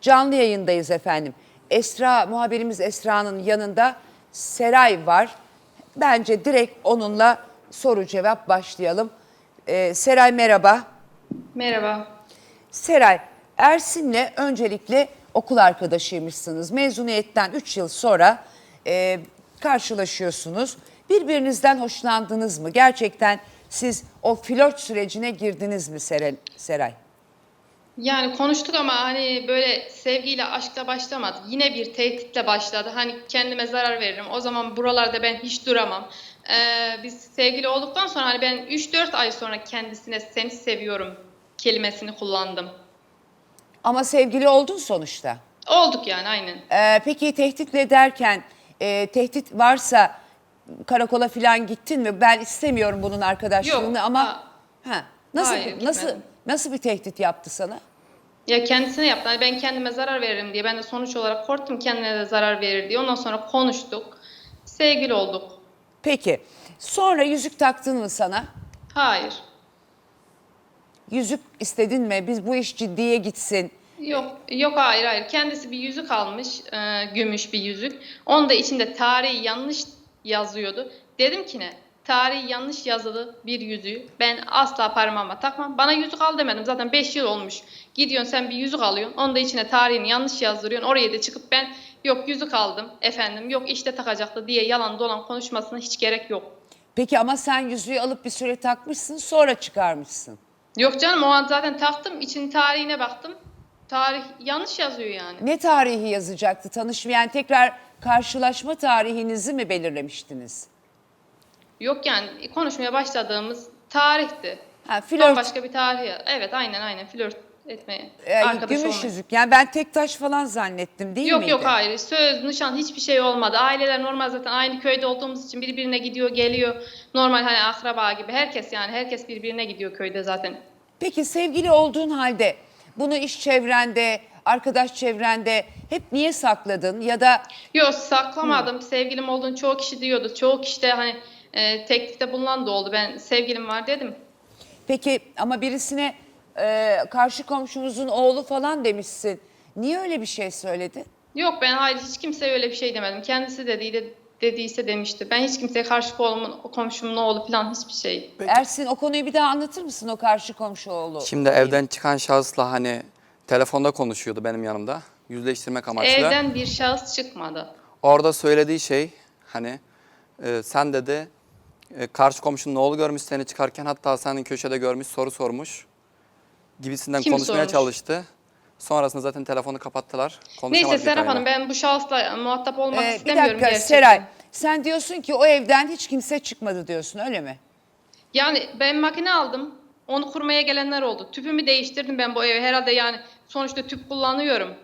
Canlı yayındayız efendim. Esra, muhabirimiz Esra'nın yanında Seray var. Bence direkt onunla soru cevap başlayalım. Ee, Seray merhaba. Merhaba. Seray, Ersin'le öncelikle okul arkadaşıymışsınız. Mezuniyetten 3 yıl sonra e, karşılaşıyorsunuz. Birbirinizden hoşlandınız mı? Gerçekten siz o flört sürecine girdiniz mi Seray? Yani konuştuk ama hani böyle sevgiyle, aşkla başlamadı. Yine bir tehditle başladı. Hani kendime zarar veririm. O zaman buralarda ben hiç duramam. Ee, biz sevgili olduktan sonra hani ben 3-4 ay sonra kendisine seni seviyorum kelimesini kullandım. Ama sevgili oldun sonuçta. Olduk yani aynen. Ee, peki tehditle derken e, tehdit varsa karakola falan gittin mi? Ben istemiyorum bunun arkadaşlığını Yok, ama ha. ha, nasıl Hayır, nasıl gitmedim. Nasıl bir tehdit yaptı sana? Ya kendisine yaptı. Hani ben kendime zarar veririm diye. Ben de sonuç olarak korktum kendine de zarar verir diye. Ondan sonra konuştuk. Sevgili olduk. Peki sonra yüzük taktın mı sana? Hayır. Yüzük istedin mi? Biz bu iş ciddiye gitsin. Yok, yok hayır hayır. Kendisi bir yüzük almış, e, gümüş bir yüzük. Onda içinde tarihi yanlış yazıyordu. Dedim ki ne? Tarihi yanlış yazılı bir yüzüğü ben asla parmağıma takmam. Bana yüzük al demedim. Zaten 5 yıl olmuş. Gidiyorsun sen bir yüzük alıyorsun. Onda içine tarihini yanlış yazdırıyorsun. Oraya da çıkıp ben yok yüzük aldım efendim. Yok işte takacaktı diye yalan dolan konuşmasına hiç gerek yok. Peki ama sen yüzüğü alıp bir süre takmışsın sonra çıkarmışsın. Yok canım o an zaten taktım. için tarihine baktım. Tarih yanlış yazıyor yani. Ne tarihi yazacaktı tanışmayan tekrar karşılaşma tarihinizi mi belirlemiştiniz? Yok yani konuşmaya başladığımız tarihti. Ha, flört, Başka bir tarih. Evet aynen aynen flört etmeye. arkadaş gümüş olmaya. yüzük. Yani ben tek taş falan zannettim değil Yok miydi? yok hayır. Söz, nişan hiçbir şey olmadı. Aileler normal zaten aynı köyde olduğumuz için birbirine gidiyor geliyor. Normal hani akraba gibi. Herkes yani herkes birbirine gidiyor köyde zaten. Peki sevgili olduğun halde bunu iş çevrende, arkadaş çevrende hep niye sakladın ya da Yok saklamadım. Sevgilim olduğunu çoğu kişi diyordu. Çoğu kişi de hani e, teklifte bulunan da oldu. Ben sevgilim var dedim. peki ama birisine e, karşı komşumuzun oğlu falan demişsin. Niye öyle bir şey söyledin? Yok ben hayır hiç kimseye öyle bir şey demedim. Kendisi dediydi, dediyse demişti. Ben hiç kimseye karşı kolumun, komşumun oğlu falan hiçbir şey. Ersin o konuyu bir daha anlatır mısın o karşı komşu oğlu? Şimdi evden çıkan şahısla hani telefonda konuşuyordu benim yanımda. Yüzleştirmek amaçlı. Evden bir şahıs çıkmadı. Orada söylediği şey hani e, sen dedi e, karşı komşunun oğlu görmüş seni çıkarken hatta senin köşede görmüş soru sormuş gibisinden Kim konuşmaya sormuş? çalıştı. Sonrasında zaten telefonu kapattılar. Neyse Konuşamadık Serap detaylı. Hanım ben bu şahısla muhatap olmak Ee, bir istemiyorum dakika gerçekten. Seray sen diyorsun ki o evden hiç kimse çıkmadı diyorsun öyle mi? Yani ben makine aldım. Onu kurmaya gelenler oldu. Tüpümü değiştirdim ben bu eve. Herhalde yani sonuçta tüp kullanıyorum.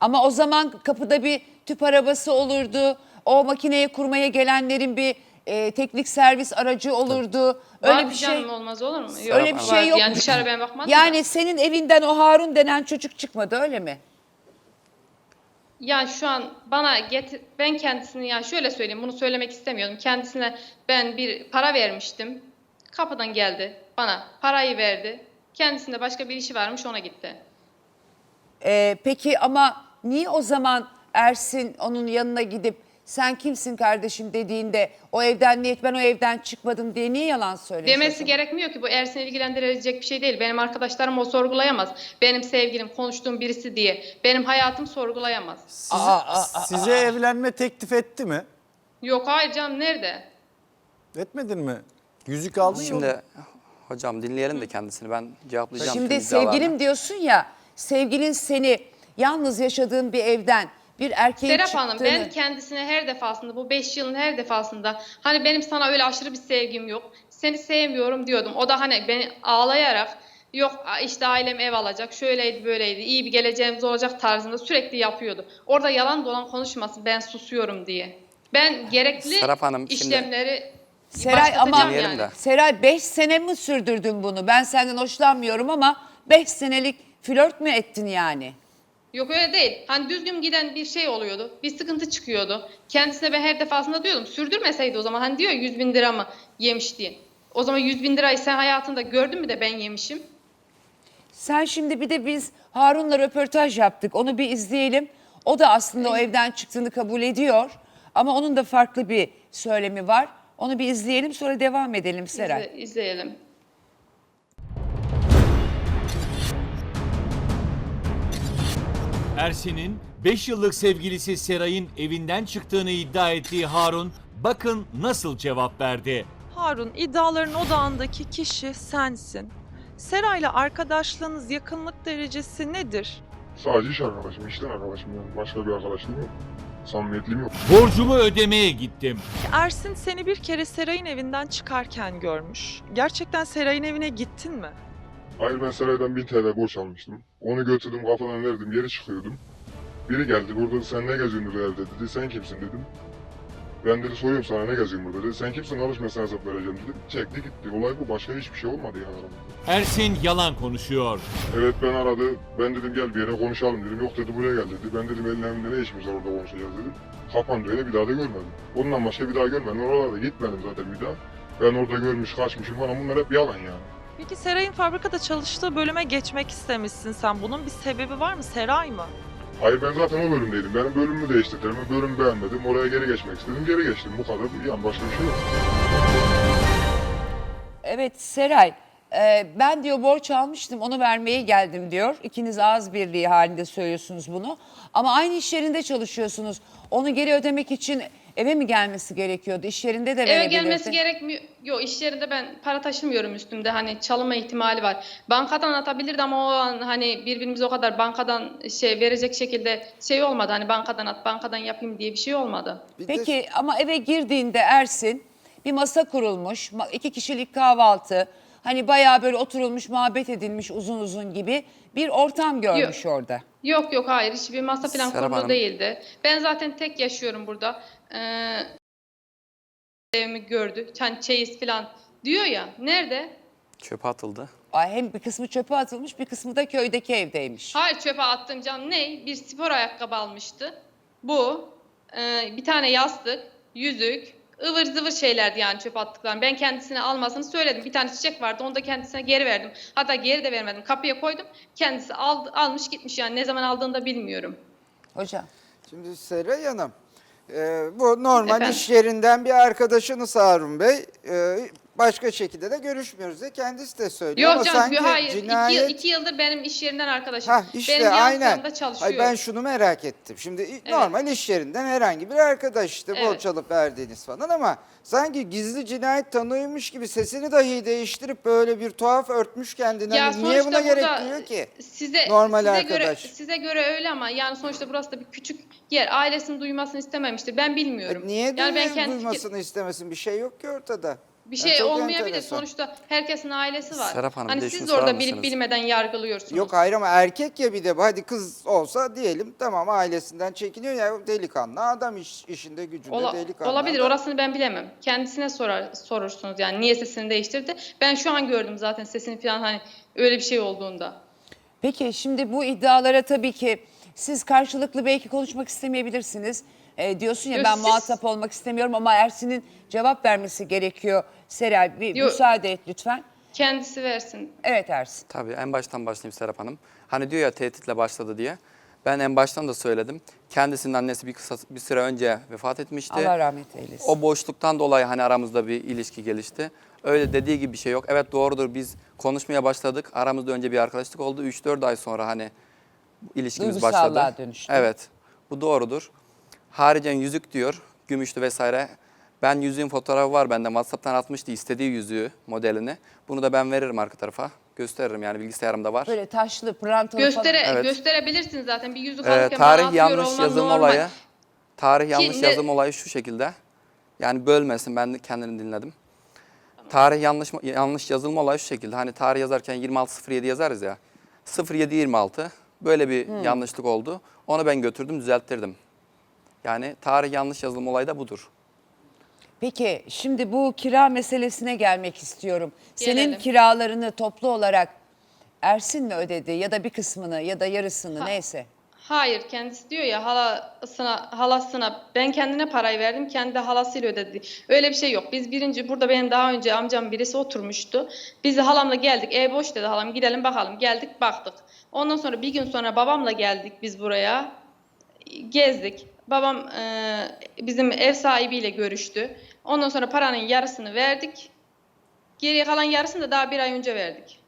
Ama o zaman kapıda bir tüp arabası olurdu. O makineyi kurmaya gelenlerin bir e, teknik servis aracı olurdu. Öyle Var bir canım, şey. olmaz olur mu? Öyle bir var. şey yok. Yani dışarı ben bakmadım. Yani da. senin evinden o Harun denen çocuk çıkmadı öyle mi? Yani şu an bana getir, ben kendisini yani şöyle söyleyeyim bunu söylemek istemiyordum. Kendisine ben bir para vermiştim. Kapıdan geldi bana parayı verdi. Kendisinde başka bir işi varmış ona gitti. Ee, peki ama niye o zaman Ersin onun yanına gidip sen kimsin kardeşim dediğinde o evden niyet ben o evden çıkmadım diye niye yalan söylüyorsun? Demesi gerekmiyor ki bu Ersin'i ilgilendirecek bir şey değil. Benim arkadaşlarım o sorgulayamaz. Benim sevgilim konuştuğum birisi diye. Benim hayatım sorgulayamaz. Size, Aa, aa, aa, size evlenme teklif etti mi? Yok hayır canım nerede? Etmedin mi? Yüzük aldın ya. Şimdi hocam dinleyelim de kendisini ben cevaplayacağım. Şimdi tüm sevgilim diyorsun ya sevgilin seni yalnız yaşadığın bir evden bir erkeğin Serap çıktığını... Hanım ben kendisine her defasında bu 5 yılın her defasında hani benim sana öyle aşırı bir sevgim yok. Seni sevmiyorum diyordum. O da hani beni ağlayarak yok işte ailem ev alacak şöyleydi böyleydi iyi bir geleceğimiz olacak tarzında sürekli yapıyordu. Orada yalan dolan konuşmasın ben susuyorum diye. Ben gerekli Serap Hanım, şimdi- işlemleri Seray başlatacağım ama yani. Seray 5 sene mi sürdürdün bunu? Ben senden hoşlanmıyorum ama 5 senelik flört mü ettin yani? Yok öyle değil. Hani düzgün giden bir şey oluyordu. Bir sıkıntı çıkıyordu. Kendisine ben her defasında diyordum. Sürdürmeseydi o zaman. Hani diyor 100 bin lira mı yemiş diye. O zaman 100 bin lirayı sen hayatında gördün mü de ben yemişim. Sen şimdi bir de biz Harun'la röportaj yaptık. Onu bir izleyelim. O da aslında o evden çıktığını kabul ediyor. Ama onun da farklı bir söylemi var. Onu bir izleyelim sonra devam edelim Seray. İzle- izleyelim. Ersin'in 5 yıllık sevgilisi Seray'ın evinden çıktığını iddia ettiği Harun bakın nasıl cevap verdi. Harun, iddiaların odağındaki kişi sensin. Seray'la arkadaşlığınız yakınlık derecesi nedir? Sadece iş arkadaşım, işten arkadaşım yani. Başka bir arkadaşlığım yok. Samimiyetliğim yok. Borcumu ödemeye gittim. Ersin seni bir kere Seray'ın evinden çıkarken görmüş. Gerçekten Seray'ın evine gittin mi? Hayır ben saraydan 1000 TL borç almıştım. Onu götürdüm kafadan verdim geri çıkıyordum. Biri geldi burada sen ne geziyorsun dedi evde dedi. Sen kimsin dedim. Ben dedi soruyorum sana ne geziyorsun burada dedi. Sen kimsin alış ben sana hesap vereceğim dedi. Çekti gitti. Olay bu. Başka hiçbir şey olmadı yani aramızda. Ersin yalan konuşuyor. Evet ben aradı. Ben dedim gel bir yere konuşalım dedim. Yok dedi buraya gel dedi. Ben dedim elin evinde ne işimiz var orada konuşacağız dedim. Kapandı öyle bir daha da görmedim. Ondan başka bir daha görmedim. Oralarda gitmedim zaten bir daha. Ben orada görmüş kaçmışım falan bunlar hep yalan yani. Peki Seray'ın fabrikada çalıştığı bölüme geçmek istemişsin sen. Bunun bir sebebi var mı? Seray mı? Hayır ben zaten o bölümdeydim. Benim bölümümü değiştirdim. Ben bölümü beğenmedim. Oraya geri geçmek istedim. Geri geçtim. Bu kadar. Yani başka bir şey yok. Evet Seray, e, ben diyor borç almıştım onu vermeye geldim diyor. İkiniz ağız birliği halinde söylüyorsunuz bunu. Ama aynı iş yerinde çalışıyorsunuz. Onu geri ödemek için eve mi gelmesi gerekiyordu? İş yerinde de Eve verebilirdi. gelmesi gerekmiyor. Yok iş yerinde ben para taşımıyorum üstümde. Hani çalınma ihtimali var. Bankadan atabilirdi ama o an hani birbirimiz o kadar bankadan şey verecek şekilde şey olmadı. Hani bankadan at, bankadan yapayım diye bir şey olmadı. Peki ama eve girdiğinde Ersin bir masa kurulmuş, ma- iki kişilik kahvaltı, hani bayağı böyle oturulmuş, muhabbet edilmiş uzun uzun gibi bir ortam görmüş orada. Yok yok hayır hiçbir masa falan Serap kurulu Hanım. değildi. Ben zaten tek yaşıyorum burada. Evimi gördü. Hani çeyiz falan diyor ya. Nerede? Çöpe atıldı. Ay hem bir kısmı çöpe atılmış, bir kısmı da köydeki evdeymiş. Hayır çöpe attım canım. Ne? Bir spor ayakkabı almıştı. Bu. Ee, bir tane yastık, yüzük, ıvır zıvır şeylerdi yani çöpe attıklarım. Ben kendisine almasını söyledim. Bir tane çiçek vardı onu da kendisine geri verdim. Hatta geri de vermedim. Kapıya koydum. Kendisi aldı, almış gitmiş yani ne zaman aldığını da bilmiyorum. Hocam. Şimdi Seray Hanım, e, bu normal Efendim? iş yerinden bir arkadaşınız Harun Bey. E, başka şekilde de görüşmüyoruz de kendisi de söylüyor Yok ama canım sanki hayır. İki, cinayet... iki yıldır benim iş yerinden arkadaşım. Ha işte benim aynen. çalışıyor. Ay ben şunu merak ettim. Şimdi normal iş yerinden herhangi bir arkadaş işte Evet. borç alıp verdiğiniz falan ama sanki gizli cinayet tanıyormuş gibi sesini dahi değiştirip böyle bir tuhaf örtmüş kendine. Ya Hani Niye buna gerek duyuyor ki? Size, Normal size arkadaş. Göre, size göre öyle ama yani sonuçta burası da bir küçük yer. Ailesinin duymasını istememiştir. Ben bilmiyorum. E, Niye yani ben kendi fikir- duymasını istemesin? Bir şey yok ki ortada. Bir şey çok olmayabilir. enteresan. Sonuçta herkesin ailesi var. Serap Hanım, bir hani de siz şunu de orada sorar bilip mısınız? bilmeden yargılıyorsunuz. Yok hayır ama erkek ya bir de hadi kız olsa diyelim tamam ailesinden çekiniyor ya delikanlı adam iş, işinde gücünde Ola- delikanlı. olabilir adam. orasını ben bilemem. Kendisine sorar sorursunuz yani niye sesini değiştirdi. Ben şu an gördüm zaten sesini falan hani öyle bir şey olduğunda. Peki şimdi bu iddialara tabii ki siz karşılıklı belki konuşmak istemeyebilirsiniz. Ee, diyorsun ya Yok, ben siz- muhatap olmak istemiyorum ama Ersin'in cevap vermesi gerekiyor. Seray bir Yok. müsaade et lütfen. Kendisi versin. Evet Ersin. Tabii en baştan başlayayım Serap Hanım. Hani diyor ya tehditle başladı diye. Ben en baştan da söyledim. Kendisinin annesi bir kısa bir süre önce vefat etmişti. Allah rahmet eylesin. O boşluktan dolayı hani aramızda bir ilişki gelişti. Öyle dediği gibi bir şey yok. Evet doğrudur biz konuşmaya başladık. Aramızda önce bir arkadaşlık oldu. 3-4 ay sonra hani ilişkimiz Duygusallığa başladı. dönüştü. Evet bu doğrudur. Haricen yüzük diyor gümüşlü vesaire. Ben yüzüğün fotoğrafı var bende. WhatsApp'tan atmıştı istediği yüzüğü modelini. Bunu da ben veririm arka tarafa. Gösteririm yani bilgisayarımda var. Böyle taşlı, prantalı Göstere falan. Evet. gösterebilirsiniz zaten bir yüzük Ee, tarih atıyor yanlış olman yazım normal. olayı. Tarih yanlış ne- yazım olayı şu şekilde. Yani bölmesin ben de kendini dinledim. Tarih yanlış yanlış yazılma olayı şu şekilde. Hani tarih yazarken 2607 yazarız ya. 0726 böyle bir Hmm. yanlışlık oldu. Onu ben götürdüm düzelttirdim. Yani tarih yanlış yazılma olayı da budur. Peki şimdi bu kira meselesine gelmek istiyorum. Senin Gelelim. kiralarını toplu olarak Ersin mi ödedi ya da bir kısmını ya da yarısını Ha. neyse? Hayır kendisi diyor ya halasına halasına ben kendine parayı verdim kendi halasıyla ödedi. Öyle bir şey yok. Biz birinci burada benim daha önce amcam birisi oturmuştu. Biz de halamla geldik. Ev boş dedi halam gidelim bakalım. Geldik baktık. Ondan sonra bir gün sonra babamla geldik biz buraya. Gezdik. Babam e, bizim ev sahibiyle görüştü. Ondan sonra paranın yarısını verdik. Geriye kalan yarısını da daha bir ay önce verdik.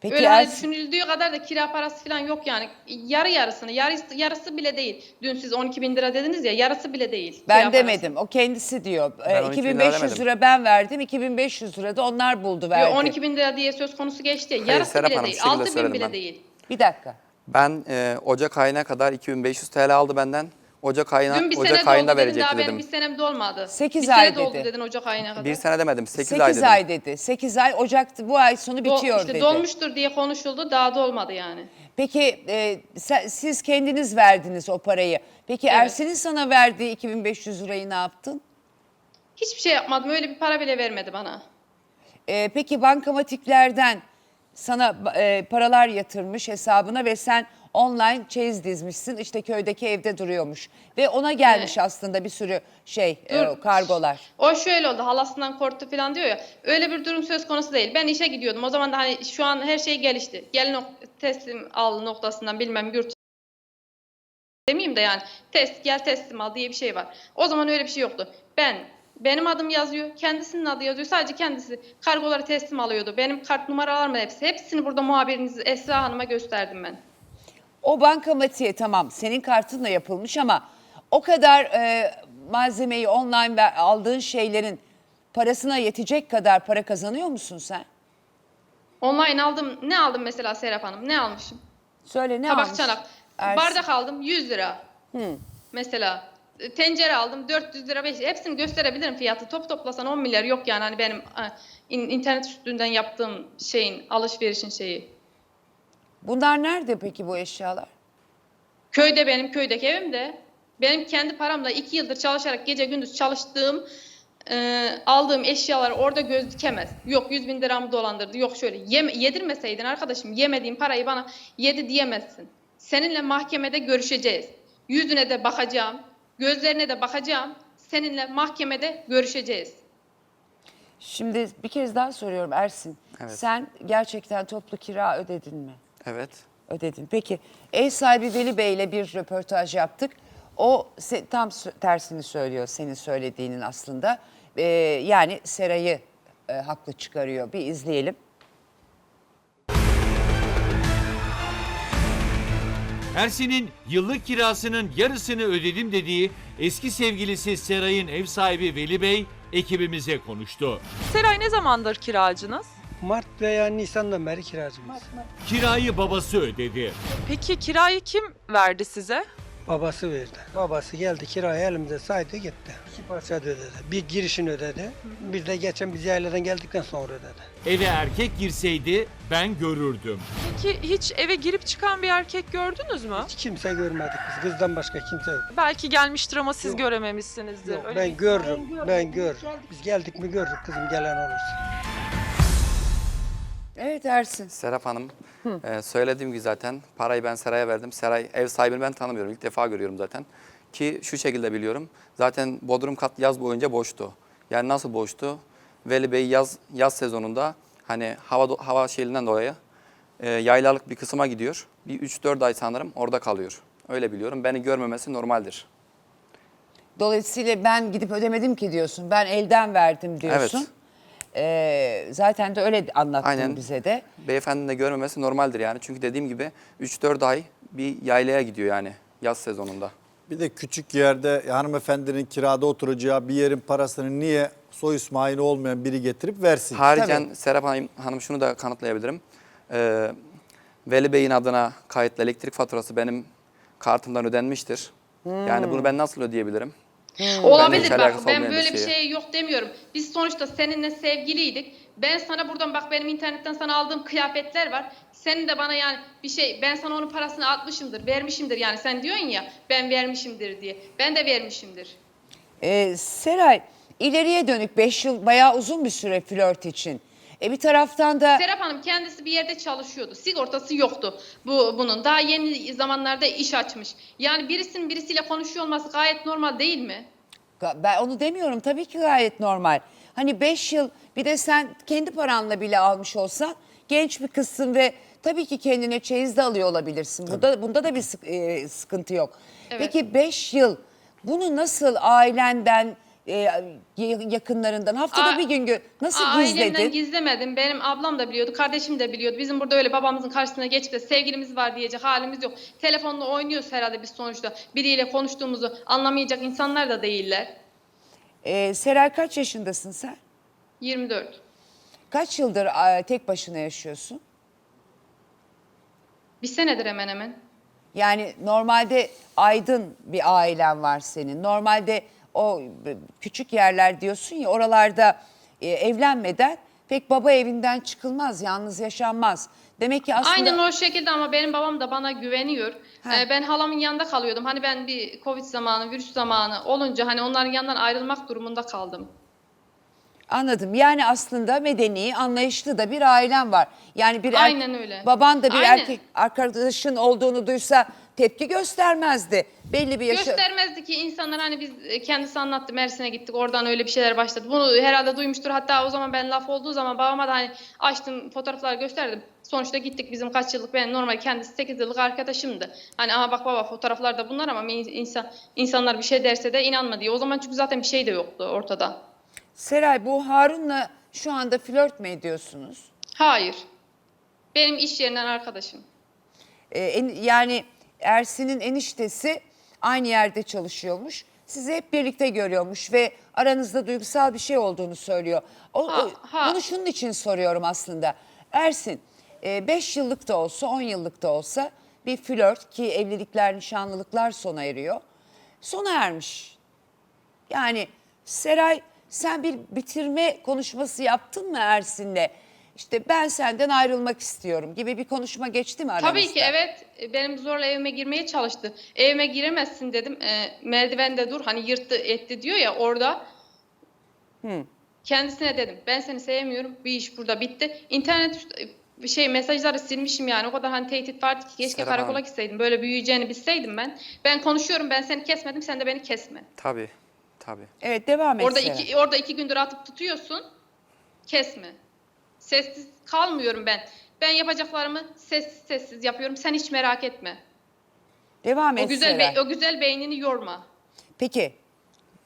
Peki Öyle hani Ersin, düşünüldüğü kadar da kira parası falan yok yani. Yarı yarısını, yarısı, yarısı bile değil. Dün siz 12 bin lira dediniz ya, yarısı bile değil. kira ben parası. demedim. O kendisi diyor. Ee, Ben 12 bin lira 2500 demedim. lira ben verdim. 2500 lira da onlar buldu Yo, verdi. 12 bin lira diye söz konusu geçti. ya, Hayır, Yarısı Serap bile Hanım, değil. şu şekilde 6 bin söyledim bile ben. değil. Bir dakika. Ben e, Ocak ayına kadar 2500 TL aldı benden. Ocak ayına Dün bir Ocak sene ayında doldu dedin verecekti daha benim dedim. bir senem dolmadı. Sekiz bir ay sene doldu dedi. dedin Ocak ayına kadar. Bir sene demedim 8, 8 ay dedim. ay dedi. 8 ay Ocak'ta bu ay sonu Do- bitiyor işte dedi. dolmuştur diye konuşuldu daha dolmadı yani. Peki e, sen- siz kendiniz verdiniz o parayı. Peki Ersin'in sana verdiği 2500 lirayı ne yaptın? Hiçbir şey yapmadım öyle bir para bile vermedi bana. E, peki bankamatiklerden sana e, paralar yatırmış hesabına ve sen online çeyiz dizmişsin. İşte köydeki evde duruyormuş. Ve ona gelmiş aslında bir sürü şey e, Dur. kargolar. O şöyle oldu halasından korktu falan diyor ya. Öyle bir durum söz konusu değil. Ben işe gidiyordum. O zaman da hani şu an her şey gelişti. Gel nok- teslim al noktasından bilmem gürt demeyeyim de yani test gel teslim al diye bir şey var. O zaman öyle bir şey yoktu. Ben benim adım yazıyor, kendisinin adı yazıyor. Sadece kendisi kargoları teslim alıyordu. Benim kart numaralarım hepsi. Hepsini burada muhabiriniz Esra Hanım'a gösterdim ben. O bankamatiğe tamam senin kartınla yapılmış ama o kadar e, malzemeyi online ver, aldığın şeylerin parasına yetecek kadar para kazanıyor musun sen? Online aldım. Ne aldım mesela Serap Hanım? Ne almışım? Söyle ne Tabak almış? çanak. Ersin? Bardak aldım 100 lira. Mesela e, tencere aldım 400 lira 5 hepsini gösterebilirim fiyatı. Top toplasan 10 milyar yok yani hani benim e, in- internet üstünden yaptığım şeyin alışverişin şeyi. Bunlar nerede peki bu eşyalar? Köyde benim köydeki evim de benim kendi paramla 2 yıldır çalışarak gece gündüz çalıştığım e, aldığım eşyalar orada göz dikemez. Yok 100 bin liramı dolandırdı. Yok şöyle yeme, yedirmeseydin arkadaşım yemediğim parayı bana yedi diyemezsin. Seninle mahkemede görüşeceğiz. Yüzüne de bakacağım. Gözlerine de bakacağım. Seninle mahkemede görüşeceğiz. Şimdi bir kez daha soruyorum Ersin. Evet. Sen gerçekten toplu kira ödedin mi? Evet. Ödedin. Peki ev sahibi Veli Bey ile bir röportaj yaptık. O tam tersini söylüyor senin söylediğinin aslında. Ee, yani Seray'ı e, haklı çıkarıyor. Bir izleyelim. Ersin'in yıllık kirasının yarısını ödedim dediği eski sevgilisi Seray'ın ev sahibi Veli Bey ekibimize konuştu. Seray ne zamandır kiracınız? Mart veya Nisan'dan beri kiracımız. Kirayı babası ödedi. Peki kirayı kim verdi size? Babası verdi. Babası geldi kirayı elimize saydı gitti. İki parça ödedi. Bir girişini ödedi. Bir de geçen biz yayladan geldikten sonra ödedi. Eve erkek girseydi ben görürdüm. Peki hiç eve girip çıkan bir erkek gördünüz mü? Hiç kimse görmedik biz. Kızdan başka kimse yok. Belki gelmiştir ama siz Yok. görememişsinizdir. Yok, Öyle ben bir- görürüm. Ben görürüm. Biz geldik mi görürük kızım gelen olursa. Evet Ersin. Serap Hanım e, söylediğim gibi zaten parayı ben Seray'a verdim. Seray ev sahibini ben tanımıyorum. İlk defa görüyorum zaten. Ki şu şekilde biliyorum. Zaten Bodrum kat yaz boyunca boştu. Yani nasıl boştu? Veli Bey yaz yaz sezonunda hani hava hava şeyinden dolayı e, yaylalık bir kısma gidiyor. Bir 3-4 ay sanırım orada kalıyor. Öyle biliyorum. Beni görmemesi normaldir. Dolayısıyla ben gidip ödemedim ki diyorsun. Ben elden verdim diyorsun. Evet. Ee, zaten de öyle anlattın Aynen. bize de. Beyefendinin de görmemesi normaldir yani. Çünkü dediğim gibi 3-4 ay bir yaylaya gidiyor yani yaz sezonunda. Bir de küçük yerde hanımefendinin kirada oturacağı bir yerin parasını niye soy ismaili olmayan biri getirip versin? Haricen Serap Hanım, Hanım şunu da kanıtlayabilirim. Ee, Veli Bey'in adına kayıtlı elektrik faturası benim kartımdan ödenmiştir. Yani bunu ben nasıl ödeyebilirim? Olabilir hiç bak ben böyle bir şey yok demiyorum. Biz sonuçta seninle sevgiliydik. Ben sana buradan bak benim internetten sana aldığım kıyafetler var. Senin de bana yani bir şey ben sana onun parasını atmışımdır, vermişimdir yani sen diyorsun ya ben vermişimdir diye. Ben de vermişimdir. Ee, Seray ileriye dönük 5 yıl bayağı uzun bir süre flört için. E bir taraftan da Serap Hanım kendisi bir yerde çalışıyordu. Sigortası yoktu bu bunun. Daha yeni zamanlarda iş açmış. Yani birisinin birisiyle konuşuyor olması gayet normal değil mi? ben onu demiyorum tabii ki gayet normal. Hani 5 yıl bir de sen kendi paranla bile almış olsan genç bir kızsın ve tabii ki kendine çeyiz de alıyor olabilirsin. Bunda, bunda da bir sık- e, sıkıntı yok. Evet. Peki 5 yıl bunu nasıl ailenden, e, yakınlarından haftada A- bir gün gö- nasıl Ailemden gizledin? gizlemedim. Benim ablam da biliyordu, kardeşim de biliyordu. Bizim burada öyle babamızın karşısına geçip de sevgilimiz var diyecek halimiz yok. Telefonla oynuyoruz herhalde biz sonuçta. Biriyle konuştuğumuzu anlamayacak insanlar da değiller. E, Seray kaç yaşındasın sen? 24. Kaç yıldır e, tek başına yaşıyorsun? Bir senedir hemen hemen. Yani normalde aydın bir ailen var senin. Normalde o küçük yerler diyorsun ya oralarda e, evlenmeden pek baba evinden çıkılmaz, yalnız yaşanmaz. Demek ki aslında Aynen o şekilde ama benim babam da bana güveniyor. Ha. Ee, ben halamın yanında kalıyordum. Hani ben bir Covid zamanı, virüs zamanı olunca hani onların yanından ayrılmak durumunda kaldım. anladım. Yani aslında medeni, anlayışlı da bir ailen var. Yani bir er- Aynen öyle. baban da bir Aynen. erkek arkadaşın olduğunu duysa tepki göstermezdi. Belli bir yaşa Göstermezdi ki insanlar hani biz e, kendisi anlattı Mersin'e gittik oradan öyle bir şeyler başladı. Bunu herhalde duymuştur. Hatta o zaman ben laf olduğu zaman babama da hani açtım fotoğraflar gösterdim. Sonuçta gittik bizim kaç yıllık ben normal kendisi 8 yıllık arkadaşımdı. Hani aha bak baba fotoğraflarda bunlar ama in- insan insanlar bir şey derse de inanma diye. O zaman çünkü zaten bir şey de yoktu ortada. Seray bu Harun'la şu anda flört mü ediyorsunuz? Hayır. Benim iş yerinden arkadaşım. Ee, en- yani Ersin'in eniştesi aynı yerde çalışıyormuş. Sizi hep birlikte görüyormuş ve aranızda duygusal bir şey olduğunu söylüyor. O, Ha, o- ha. Bunu şunun için soruyorum aslında. Ersin 5 yıllık da olsa 10 yıllık da olsa bir flört ki evlilikler nişanlılıklar sona eriyor. Sona ermiş. Yani Seray sen bir bitirme konuşması yaptın mı Ersin'le? İşte ben senden ayrılmak istiyorum gibi bir konuşma geçti mi aranızda? Tabii ki evet. E, Benim zorla evime girmeye çalıştı. Evime giremezsin dedim. E, merdivende dur. Hani yırttı etti diyor ya orada. Kendisine dedim. Ben seni sevmiyorum. Bir iş burada bitti. İnternet üst- bir şey mesajları silmişim yani. O kadar hani tehdit vardı ki keşke Serap karakola Hanım. gitseydim. Böyle büyüyeceğini bilseydim ben. Ben konuşuyorum. Ben seni kesmedim. Sen de beni kesme. Tabii, tabii. Evet devam et Orada iki, orada iki gündür atıp tutuyorsun. Kesme. Sessiz kalmıyorum ben. Ben yapacaklarımı sessiz sessiz yapıyorum. Sen hiç merak etme. Devam O et güzel Seray. be- o güzel beynini yorma. Peki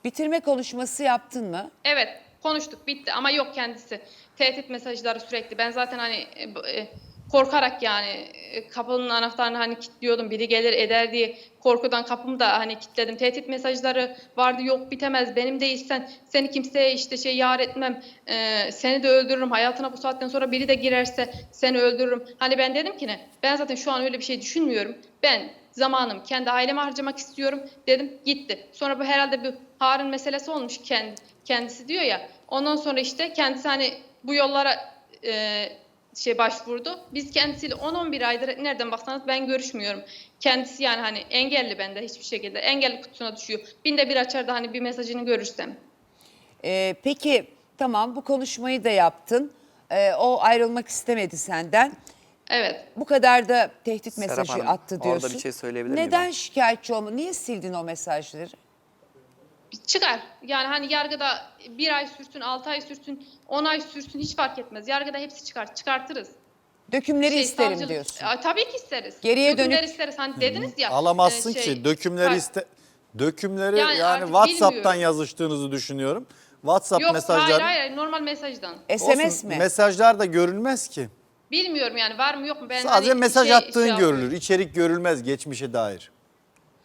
bitirme konuşması yaptın mı? Evet konuştuk bitti ama yok kendisi. Tehdit mesajları sürekli. Ben zaten hani e, e, korkarak yani e, kapının anahtarını hani kilitliyordum. Biri gelir eder diye korkudan kapımı da hani kilitledim. Tehdit mesajları vardı yok bitemez. Benim değilsen seni kimseye işte şey yar etmem. e, seni de öldürürüm. Hayatına bu saatten sonra biri de girerse seni öldürürüm. Hani ben dedim ki ne? Ben zaten şu an öyle bir şey düşünmüyorum. Ben zamanım kendi aileme harcamak istiyorum dedim gitti. Sonra bu herhalde bir Harun meselesi olmuş kendi, kendisi diyor ya. Ondan sonra işte kendisi hani bu yollara e, şey başvurdu. Biz kendisiyle 10-11 aydır nereden baksanız ben görüşmüyorum. Kendisi yani hani engelli bende hiçbir şekilde. Engelli kutusuna düşüyor. Binde bir açar da hani bir mesajını görürsem. Ee, peki tamam bu konuşmayı da yaptın. Ee, o ayrılmak istemedi senden. Evet. Bu kadar da tehdit Serap mesajı Hanım, attı orada diyorsun. bir şey söyleyebilir miyim Neden şikayetçi olma? Niye sildin o mesajları? Çıkar. Yani hani yargıda bir ay sürsün, 6 ay sürsün, 10 ay sürsün hiç fark etmez. Yargıda hepsi çıkar. Çıkartırız. Dökümleri Şey, isterim savcılık- diyorsun. Aa, tabii ki isteriz. Geriye Dökümler dönük- isteriz. Hani dediniz ya. Alamazsın e, şey, ki. Dökümleri kar- iste dökümleri Yani yani, WhatsApp'tan bilmiyorum. yazıştığınızı düşünüyorum. WhatsApp Yok mesajları hayır hayır normal mesajdan. SMS Olsun, mi? Mesajlar da görülmez ki. Bilmiyorum yani var mı yok mu ben Sadece hani mesaj şey- attığın şey görülür. İçerik görülmez geçmişe dair.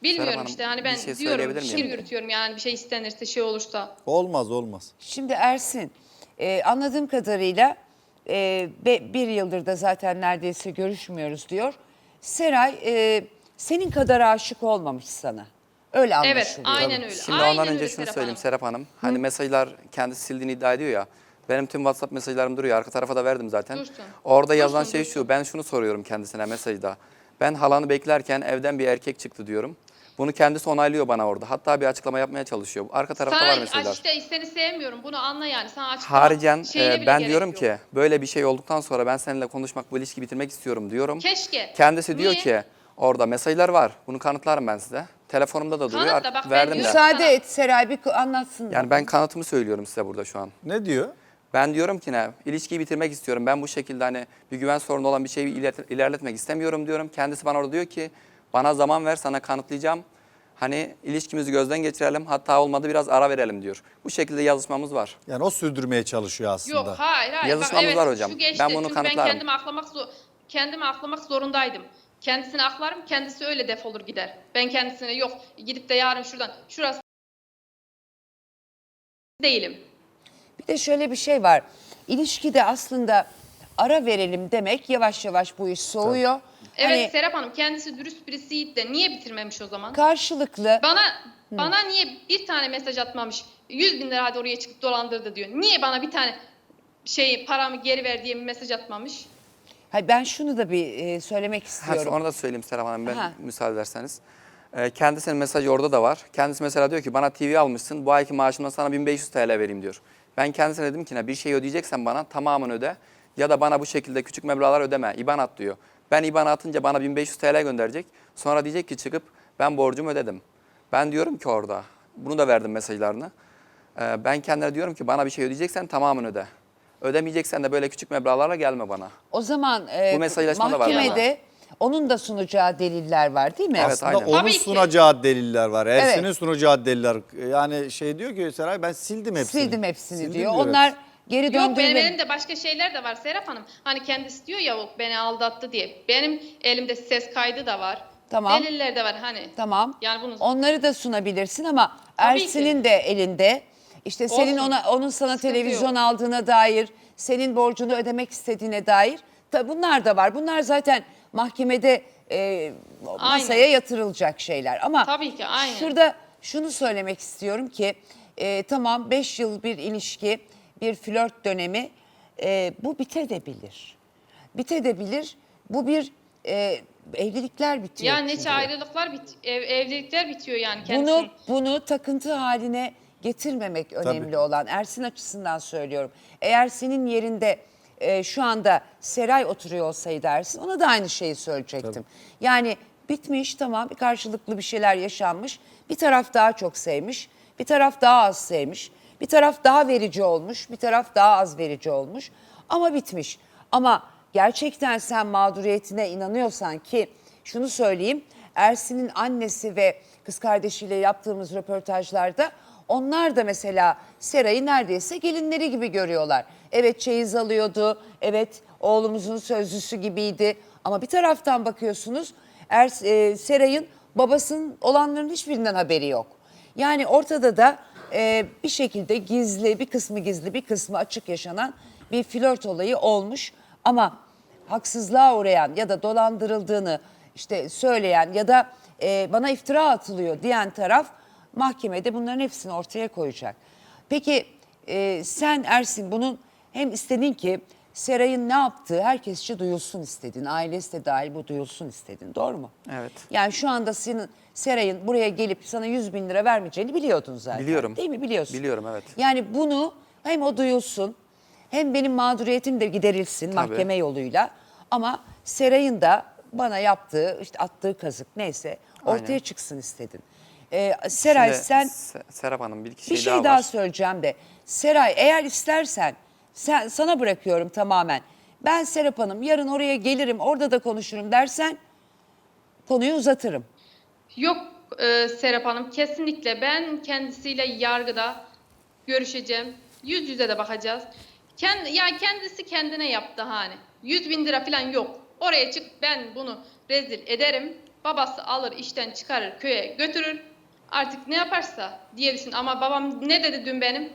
Bilmiyorum Serap işte Hanım, hani ben şey diyorum fikir miyim? yürütüyorum yani bir şey istenirse şey olursa. Olmaz olmaz. Şimdi Ersin e, anladığım kadarıyla e, be- bir yıldır da zaten neredeyse görüşmüyoruz diyor. Seray e, senin kadar aşık olmamış sana. Öyle Evet anlaşılıyor. aynen öyle. Şimdi aynen ondan önce şunu Serap söyleyeyim Hanım. Serap Hanım. Hani mesajlar kendisi sildiğini iddia ediyor ya. Benim tüm WhatsApp mesajlarım duruyor. Arka tarafa da verdim zaten. Dursun. Orada yazan Dursun, şey şu. Ben şunu soruyorum kendisine mesajda. Ben halanı beklerken evden bir erkek çıktı diyorum. Bunu kendisi onaylıyor bana orada. Hatta bir açıklama yapmaya çalışıyor. Arka tarafta var Sana mesajlar. işte seni sevmiyorum bunu anla yani. Sana açıklama Haricen e, ben diyorum yok. ki böyle bir şey olduktan sonra ben seninle konuşmak, bu ilişkiyi bitirmek istiyorum diyorum. Keşke. Kendisi diyor Niye? ki orada mesajlar var. Bunu kanıtlarım ben size. Telefonumda da duruyor. Kanıtla, bak ben verdim de. diyorum. Müsaade Sana- et Seray bir anlatsın. Yani ben kanıtımı söylüyorum size burada şu an. Ne diyor? Ben diyorum ki ne? İlişkiyi bitirmek istiyorum. Ben bu şekilde hani bir güven sorunu olan bir şeyi iler- ilerletmek istemiyorum diyorum. Kendisi bana orada diyor ki bana zaman ver sana kanıtlayacağım. Hani ilişkimizi gözden geçirelim. Hatta olmadı biraz ara verelim diyor. Bu şekilde yazışmamız var. Yani o sürdürmeye çalışıyor aslında. Yok hayır hayır. Yazışmamız Bak, var evet, hocam. Şu geçti. Ben bunu Çünkü kanıtlarım. ben kendimi aklamak zor kendimi aklamak zorundaydım. Kendisini aklarım, kendisi öyle defolur gider. Ben kendisine yok gidip de yarın şuradan şurası değilim. De şöyle bir şey var. İlişkide aslında ara verelim demek yavaş yavaş bu iş soğuyor. Evet Hani Serap Hanım kendisi dürüst birisiydi de niye bitirmemiş o zaman? karşılıklı Bana bana niye bir tane mesaj atmamış? 100 bin lira hadi oraya çıkıp dolandırdı diyor. Niye bana bir tane şey paramı geri ver diye bir mesaj atmamış? Hayır, ben şunu da bir e, söylemek Ha, istiyorum. onu da söyleyeyim Serap Hanım ben Ha. müsaade ederseniz. Ee, kendisinin mesajı orada da var. Kendisi mesela diyor ki bana TV almışsın bu ayki maaşımdan sana 1500 TL vereyim diyor. Ben kendisine dedim ki ne bir şey ödeyeceksen bana tamamını öde ya da bana bu şekilde küçük meblağlar ödeme IBAN at diyor. Ben IBAN atınca bana 1500 TL gönderecek. Sonra diyecek ki çıkıp ben borcumu ödedim. Ben diyorum ki orada bunu da verdim mesajlarını. Ee, ben kendine diyorum ki bana bir şey ödeyeceksen tamamını öde. Ödemeyeceksen de böyle küçük meblağlarla gelme bana. O zaman e, Bu mesajlaşma da var mahkemede onun da sunacağı deliller var değil mi? Evet, Aslında aynen. onun Tabii ki. sunacağı deliller var. Ersin'in Evet. sunacağı deliller. Yani şey diyor ki Seray ben sildim hepsini. Sildim hepsini Sildim diyor. evet. Onlar geri Yok benim döndürülen... elimde başka şeyler de var Serap Hanım. Hani kendisi diyor ya "O beni aldattı diye. Benim elimde ses kaydı da var. Tamam. Deliller de var hani. Tamam. Yani bunu Onları da sunabilirsin ama Tabii Ersin'in de elinde işte senin Olsun. ona onun sana Sıkıntı televizyon yok. aldığına dair, senin borcunu ödemek istediğine dair tabi bunlar da var. Bunlar zaten mahkemede e, masaya Aynen. yatırılacak şeyler ama Tabii ki, aynen. şurada şunu söylemek istiyorum ki e, tamam 5 yıl bir ilişki, bir flört dönemi e, bu bitebilir. Bitebilir. Bu bir e, evlilikler bitiyor. yani çünkü. neçe ayrılıklar bit ev- evlilikler bitiyor yani Bunu kendisinin. bunu takıntı haline getirmemek önemli Tabii. olan Ersin açısından söylüyorum. Eğer senin yerinde e, şu anda Seray oturuyor olsaydı Ersin ona da aynı şeyi söyleyecektim. Yani bitmiş tamam bir karşılıklı bir şeyler yaşanmış. Bir taraf daha çok sevmiş, bir taraf daha az sevmiş. Bir taraf daha verici olmuş, bir taraf daha az verici olmuş. Ama bitmiş. Ama gerçekten sen mağduriyetine inanıyorsan ki şunu söyleyeyim. Ersin'in annesi ve kız kardeşiyle yaptığımız röportajlarda onlar da mesela Seray'ı neredeyse gelinleri gibi görüyorlar. Evet çeyiz alıyordu, evet oğlumuzun sözlüsü gibiydi. Ama bir taraftan bakıyorsunuz er, e, Seray'ın babasının olanların hiçbirinden haberi yok. Yani ortada da e, bir şekilde gizli, bir kısmı gizli, bir kısmı açık yaşanan bir flört olayı olmuş. Ama haksızlığa uğrayan ya da dolandırıldığını işte söyleyen ya da e, bana iftira atılıyor diyen taraf mahkemede bunların hepsini ortaya koyacak. Peki e, sen Ersin bunun hem istedin ki Seray'ın ne yaptığı herkesçe duyulsun istedin. Ailesi de dahil bu duyulsun istedin. Doğru mu? Evet. Yani şu anda senin Seray'ın buraya gelip sana 100 bin lira vermeyeceğini biliyordun zaten. Biliyorum. Değil mi? Biliyorsun. Biliyorum, evet. Yani bunu hem o duyulsun hem benim mağduriyetim de giderilsin mahkeme yoluyla. Ama Seray'ın da bana yaptığı, işte attığı kazık neyse ortaya Aynen. çıksın istedin. Ee, Seray Şimdi sen Se- Serap Hanım bir iki bir şey, şey daha, var. söyleyeceğim de. Seray eğer istersen sen, sana bırakıyorum tamamen. Ben Serap Hanım yarın oraya gelirim orada da konuşurum dersen konuyu uzatırım. Yok e, Serap Hanım kesinlikle ben kendisiyle yargıda görüşeceğim. Yüz yüze de bakacağız. Kendi, yani kendisi kendine yaptı hani. 100 bin lira falan yok. Oraya çık ben bunu rezil ederim. Babası alır işten çıkarır köye götürür. Artık ne yaparsa diye düşün. Ama babam ne dedi dün benim?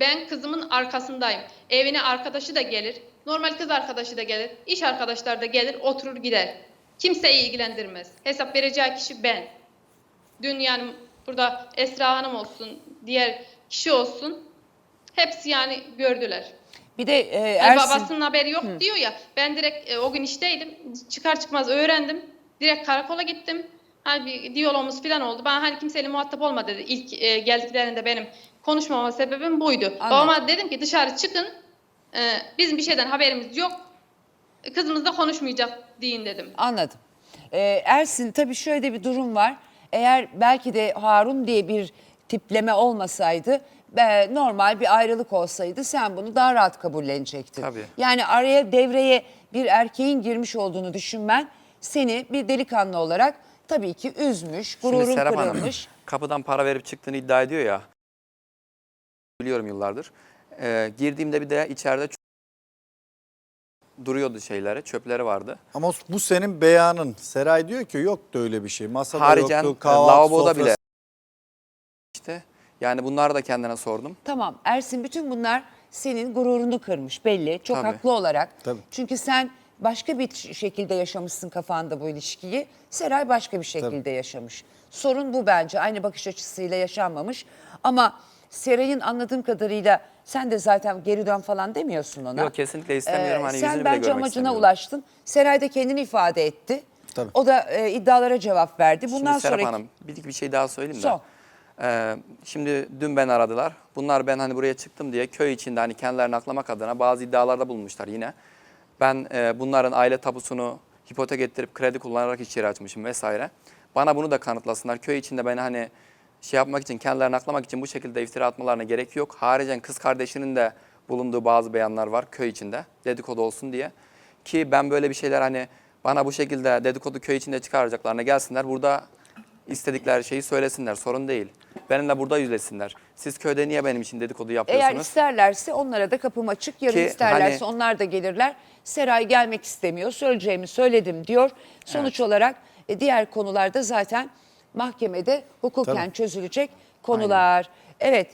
Ben kızımın arkasındayım. Evine arkadaşı da gelir. Normal kız arkadaşı da gelir. iş arkadaşları da gelir oturur gider. Kimseyi ilgilendirmez. Hesap vereceği kişi ben. Dün yani burada Esra Hanım olsun, diğer kişi olsun. Hepsi yani gördüler. Bir de e, Ersin babasının haberi yok diyor ya. Ben direkt e, o gün işteydim. Çıkar çıkmaz öğrendim. Direkt karakola gittim. Hani bir diyalogumuz falan oldu. Ben hani kimseyle muhatap olma dedi. İlk e, geldiklerinde benim konuşmama sebebim buydu. Babama dedim ki dışarı çıkın. E, bizim bir şeyden haberimiz yok. Kızımız da konuşmayacak deyin dedim. Anladım. Ee, Ersin tabii şöyle bir durum var. Eğer belki de Harun diye bir tipleme olmasaydı e, normal bir ayrılık olsaydı sen bunu daha rahat kabullenecektin. Tabii. Yani araya devreye bir erkeğin girmiş olduğunu düşünmen seni bir delikanlı olarak tabii ki üzmüş, Şimdi gururun Serap Hanım, kırılmış. kapıdan para verip çıktığını iddia ediyor ya. Biliyorum yıllardır. Ee, girdiğimde bir de içeride duruyordu şeyleri, çöpleri vardı. Ama bu senin beyanın. Seray diyor ki yoktu öyle bir şey. Masada Haricen yoktu, e, kahvaltı lavaboda sofrası- bile işte yani bunları da kendine sordum. Tamam Ersin bütün bunlar senin gururunu kırmış belli. Çok Tabii. haklı olarak. Tabii. Çünkü sen başka bir şekilde yaşamışsın kafanda bu ilişkiyi. Seray başka bir şekilde yaşamış. Sorun bu bence. Aynı bakış açısıyla yaşanmamış. Ama Seray'ın anladığım kadarıyla sen de zaten geri dön falan demiyorsun ona. Yok kesinlikle istemiyorum. Ee, hani sen bence amacına ulaştın. Seray da kendini ifade etti. Tabii. O da e, iddialara cevap verdi. Bundan Şimdi Serap sonra Hanım bir, bir şey daha söyleyeyim de. Son. Ee, şimdi dün ben aradılar. Bunlar ben hani buraya çıktım diye köy içinde hani kendilerini aklamak adına bazı iddialarda bulunmuşlar yine. Ben e, bunların aile tapusunu hipotek ettirip kredi kullanarak iş yeri açmışım vesaire. Bana bunu da kanıtlasınlar. Köy içinde beni hani şey yapmak için, kendilerini aklamak için bu şekilde iftira atmalarına gerek yok. Haricen kız kardeşinin de bulunduğu bazı beyanlar var köy içinde. Dedikodu olsun diye. Ki ben böyle bir şeyler hani bana bu şekilde dedikodu köy içinde çıkaracaklarına gelsinler. Burada istedikleri şeyi söylesinler. Sorun değil. Benimle burada yüzleşsinler. Siz köyde niye benim için dedikodu Eğer yapıyorsunuz? isterlerse onlara da kapım açık. Yarın Ki isterlerse hani- onlar da gelirler. Seray gelmek istemiyor. Söyleyeceğimi söyledim diyor. Sonuç olarak e, diğer konularda zaten mahkemede hukuken Tabii. çözülecek konular. Evet